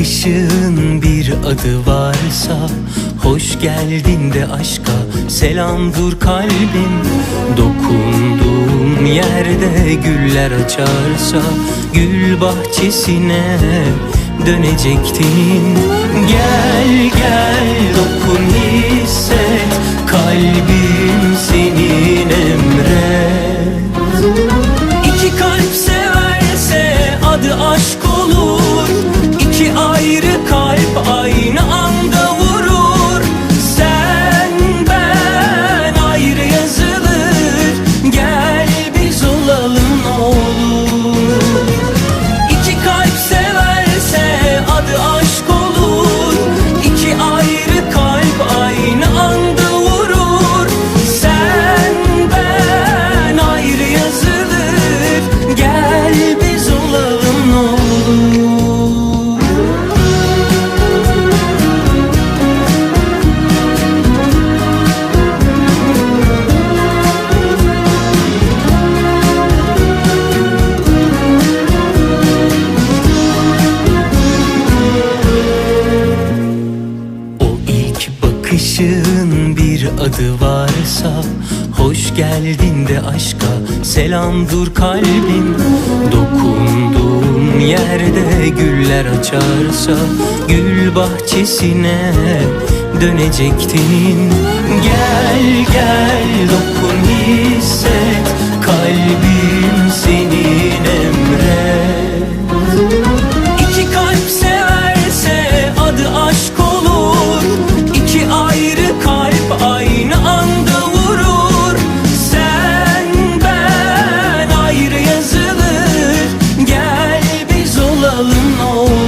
Bakışın bir adı varsa Hoş geldin de aşka Selamdır kalbim. Dokunduğum yerde güller açarsa Gül bahçesine dönecektin. Bakışın bir adı varsa Hoş geldin de aşka Selam dur kalbin Dokunduğun yerde güller açarsa Gül bahçesine dönecektinin Gel gel. aluno